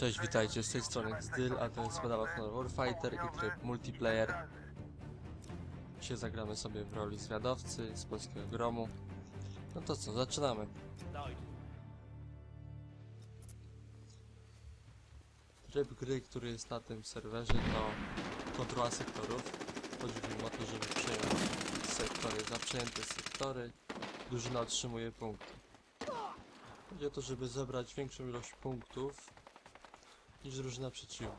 Cześć, witajcie, z tej strony Zdyl, a to jest Medal of Honor Warfighter i tryb multiplayer. Dzisiaj zagramy sobie w roli zwiadowcy z polskiego gromu. No to co, zaczynamy. Tryb gry, który jest na tym serwerze to kontrola sektorów. Chodzi nim o to, żeby przejąć sektory. Za przejęte sektory drużyna otrzymuje punkty. Chodzi o to, żeby zebrać większą ilość punktów niż drużyna przeciwna.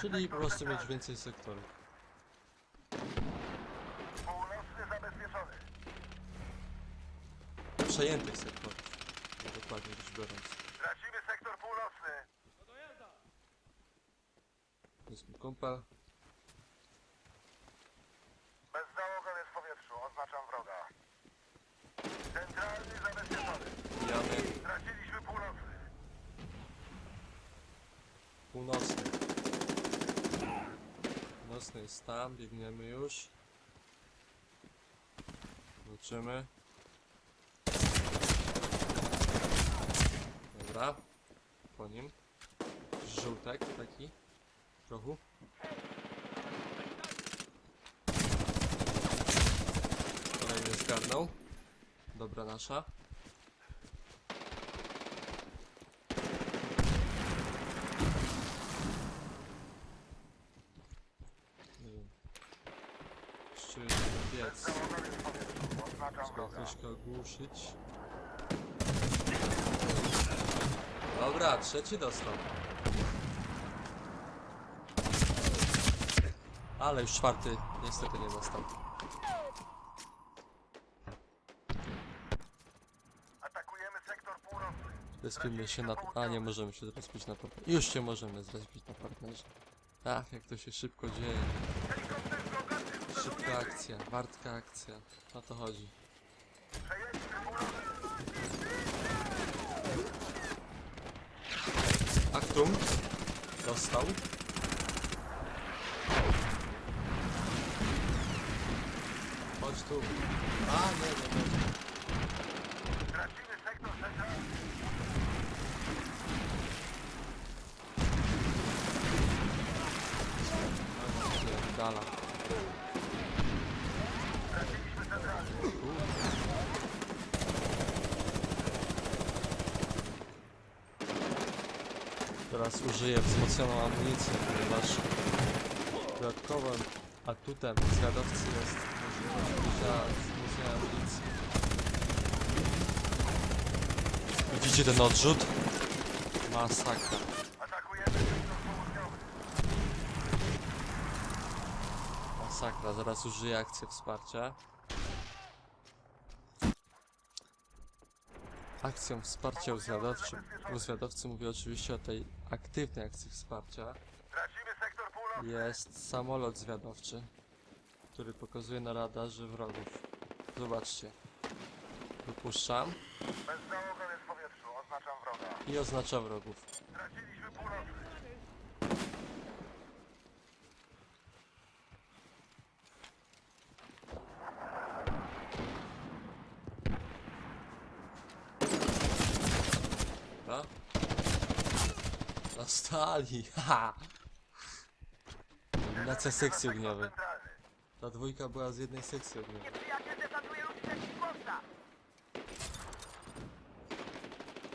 Czyli po prostu mieć więcej sektorów. Przejętych sektorów. Dokładnie rzecz biorąc. Tracimy sektor północny. Jest mój kumpel. Bezzałogowy w powietrzu. Oznaczam wroga. Centralny zabezpieczony. Jamy Straciliśmy północny. Północny. Północny jest tam, biegniemy już. Zobaczymy. Dobra. Po nim. Żółtek taki. Trochu. Kolejny zgarnął. Dobra nasza. Nie wiem. Jeszcze troszkę ogłuszyć. Dobra, trzeci dostał. Ale już czwarty niestety nie dostał. Zrespimy się na... A, nie możemy się zrespić na partnerze. Już się możemy zrespić na partnerze. Ach, jak to się szybko dzieje. Szybka akcja, wartka akcja. O to chodzi. Aktum. Dostał. Chodź tu. A, nie, nie, nie. Dala. Traciliśmy centralny. Teraz użyję wzmocnioną amunicję, ponieważ dodatkowym atutem zwiadowcy jest możliwość wzmocnionej amunicji. Widzicie ten odrzut? Masakra. Masakra, zaraz użyję akcję wsparcia. Akcją wsparcia u zwiadowcy, u zwiadowcy mówię oczywiście o tej aktywnej akcji wsparcia. Jest samolot zwiadowczy, który pokazuje na radarze wrogów. Zobaczcie. Wypuszczam Bezzałogowy w powietrzu. Oznaczam wroga. i oznacza wrogów. Straciliśmy północny. Dobra? Dostali! Haha! Eliminacja sekcji ogniowej. Ta dwójka była z jednej sekcji ogniowej.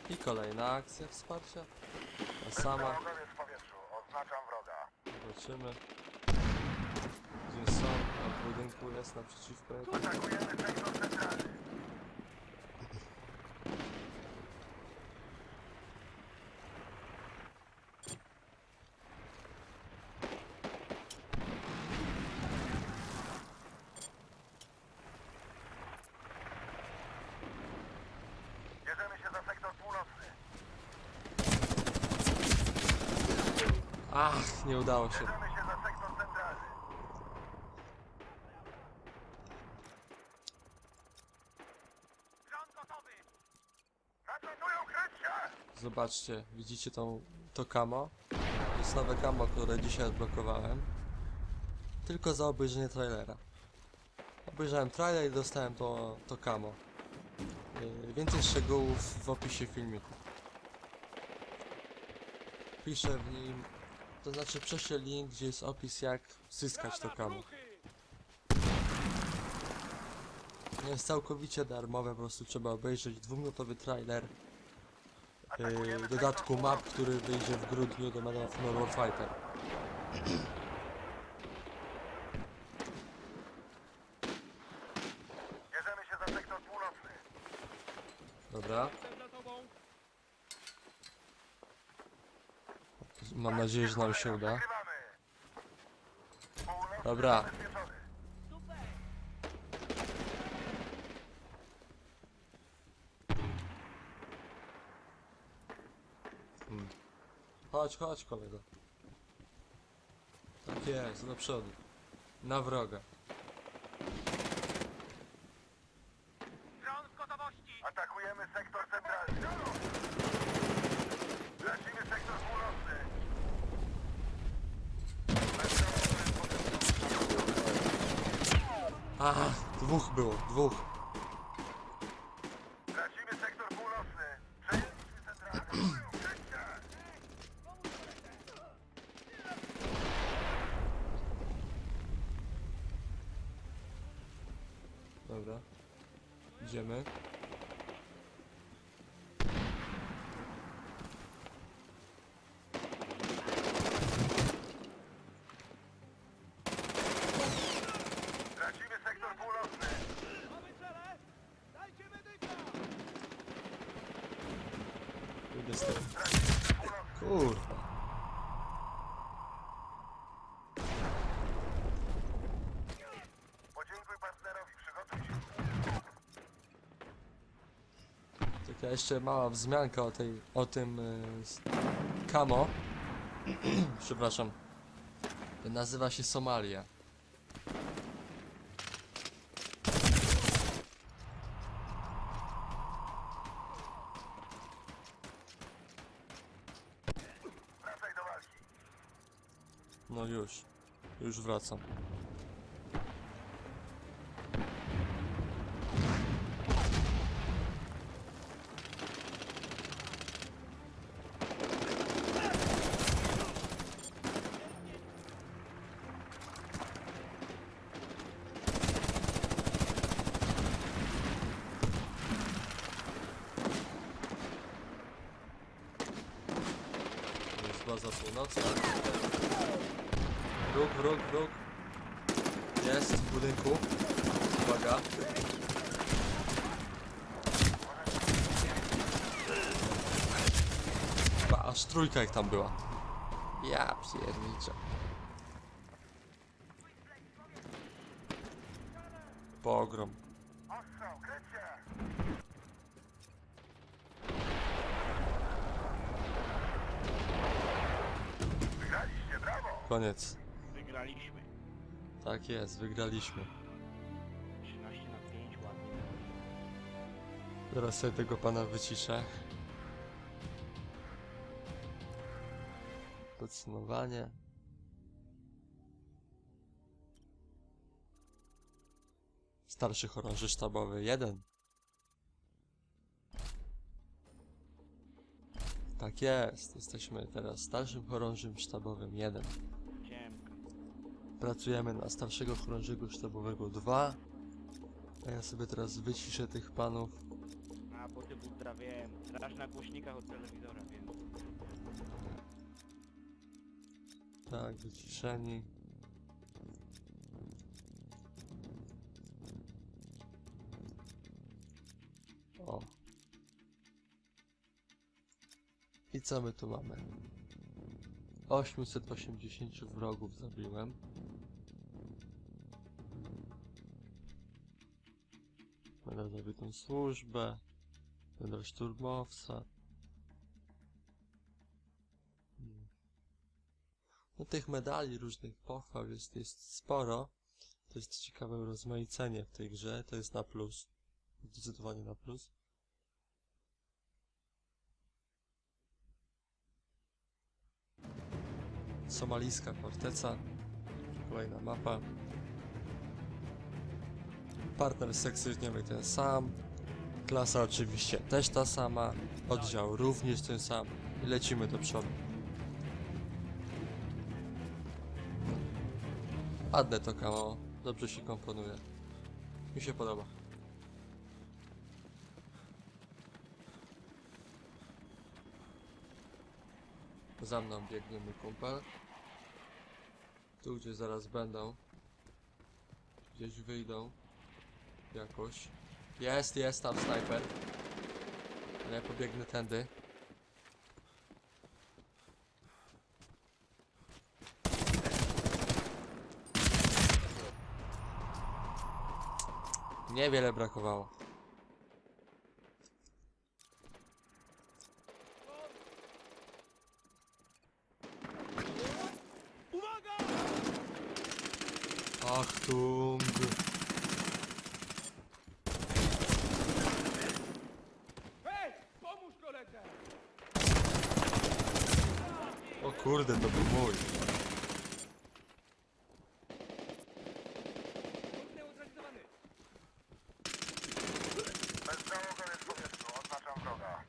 I kolejna akcja wsparcia. Ta sama. W. Zobaczymy. Gdzie są? Na budynku jest naprzeciwko. Atakujemy. Udało się. Zobaczcie, widzicie tą, to kamo? To jest nowe kamo, które dzisiaj odblokowałem. Tylko za obejrzenie trailera. Obejrzałem trailer i dostałem to, to kamo. Yy, Więcej szczegółów w opisie filmiku. napiszę w nim, to znaczy prześlę link, gdzie jest opis jak zyskać to kamo. Jest całkowicie darmowe, po prostu trzeba obejrzeć dwuminutowy trailer yy, dodatku map, który wyjdzie w grudniu do Medal of Honor Warfighter. Bierzemy się za sektor północny. Dobra. Mam nadzieję, że nam się uda. Dobra. zabezpieczony. Chodź, chodź kolego. Tak jest, do przodu. Na wroga. Dron w gotowości! Atakujemy sektor centralny. Lecimy sektor północny. A, dwóch było, dwóch. Tracimy sektor północny. Przejęliśmy centralny. Kręćcie. Dobra. Idziemy. Tracimy sektor północny. Północny. Kurwa. Taka jeszcze mała wzmianka o tej, o tym y, Kamo. Przepraszam. Nazywa się Somalia. Wracaj do walki. No już. Już wracam. Baza północna. Wróg, wróg, wróg. Jest w budynku. Uwaga. Chyba aż trójka jak tam była. Ja pierniczę. Pogrom. Koniec. Wygraliśmy. Tak jest, wygraliśmy. 13 na 5, ładnie. Teraz sobie tego pana wyciszę. Podsumowanie. Starszy chorąży sztabowy 1. Tak jest, jesteśmy teraz starszym chorążym sztabowym 1. Pracujemy na starszego chorążego sztabowego 2. A ja sobie teraz wyciszę tych panów. A bo ty butra wiem. Straż na głośnikach od telewizora, wiem. Tak, wyciszeni. O. I co my tu mamy? 880 wrogów zabiłem. Zabitą służbę. Będę szturmowca. Hmm. No tych medali różnych pochwał jest, jest sporo. To jest ciekawe urozmaicenie w tej grze, to jest na plus. Zdecydowanie na plus. Somalijska forteca. Kolejna mapa partner sekcyjniowy ten sam, klasa oczywiście też ta sama, oddział również ten sam i lecimy do przodu. Adne to kało, dobrze się komponuje. Mi się podoba. Za mną biegnie mój kumpel. Tu gdzie zaraz będą. Gdzieś wyjdą. Jakoś. Jest, jest tam snajper. Ale ja pobiegnę tędy. Niewiele brakowało. Achtung! Hej! Pomóż koledze! O kurde, to był mój. Neutralizowany! Bezzałogowy w powietrzu, oznaczam wroga.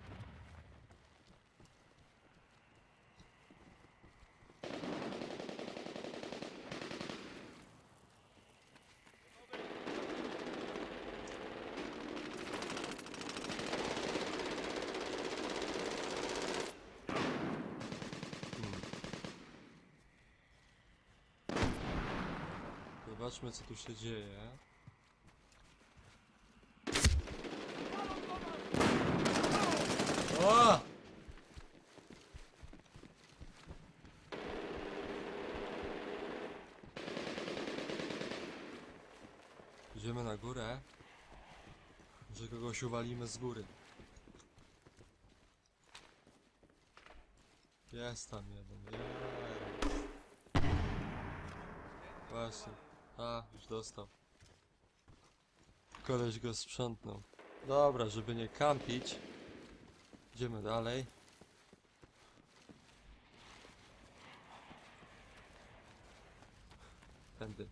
Zobaczmy co tu się dzieje. O! Idziemy na górę, że kogoś uwalimy z góry. Jest tam jeden, jest. Właśnie. A, już dostał. Koleś go sprzątnął. Dobra, żeby nie kampić. Idziemy dalej. Tędy.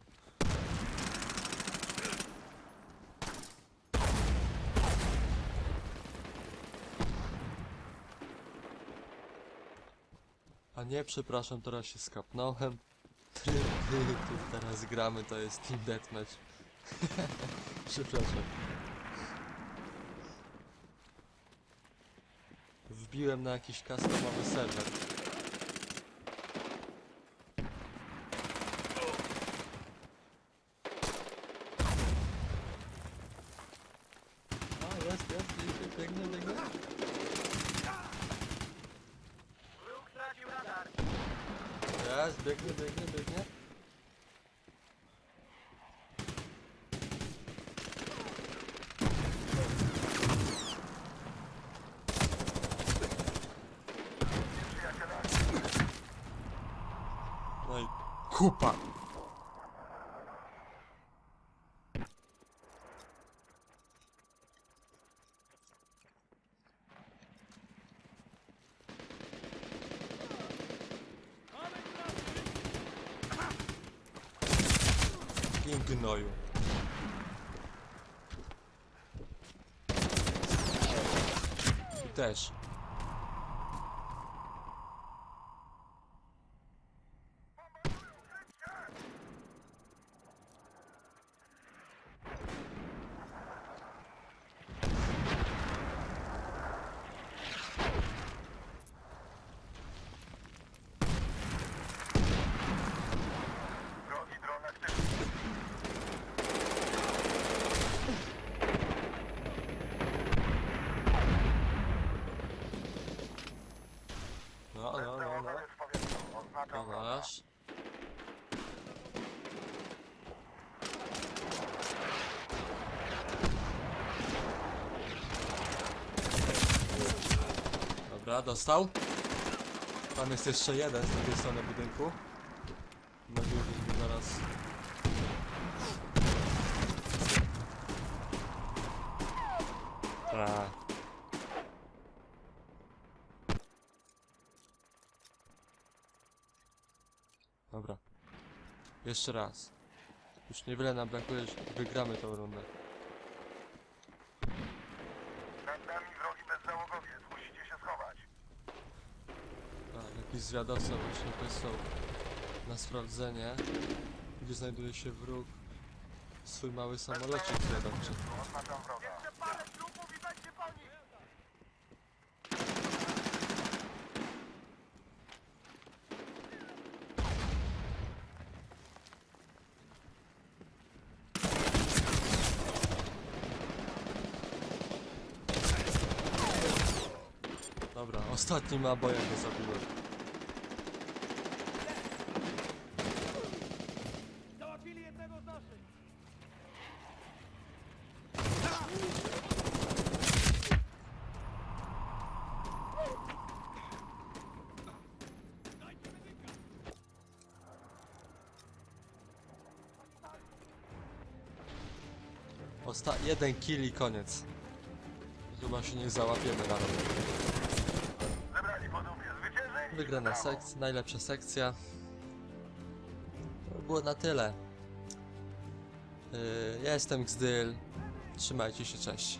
A nie, przepraszam, teraz się skapnąłem. Teraz gramy, to jest Team Deathmatch. Przepraszam. Wbiłem na jakiś customowy serwer. culpa. Em Gnoio. É? Teste. Dobra, dostał. Tam jest jeszcze jeden z drugiej strony budynku. Mam go zaraz... Tak. Dobra. Jeszcze raz. Już niewiele nam brakuje, że wygramy tą rundę. Jakiś zwiadowca właśnie wysłał na sprawdzenie, gdzie znajduje się wróg, swój mały samolocik zwiadowczy. Dobra, go zabiłem. Osta jeden kill i koniec. Chyba się nie załapiemy rano. Dupie. Zwyciężyli. Wygrana sekcja, najlepsza sekcja. To było na tyle. Yy, ja jestem Gzdyl. Trzymajcie się, cześć.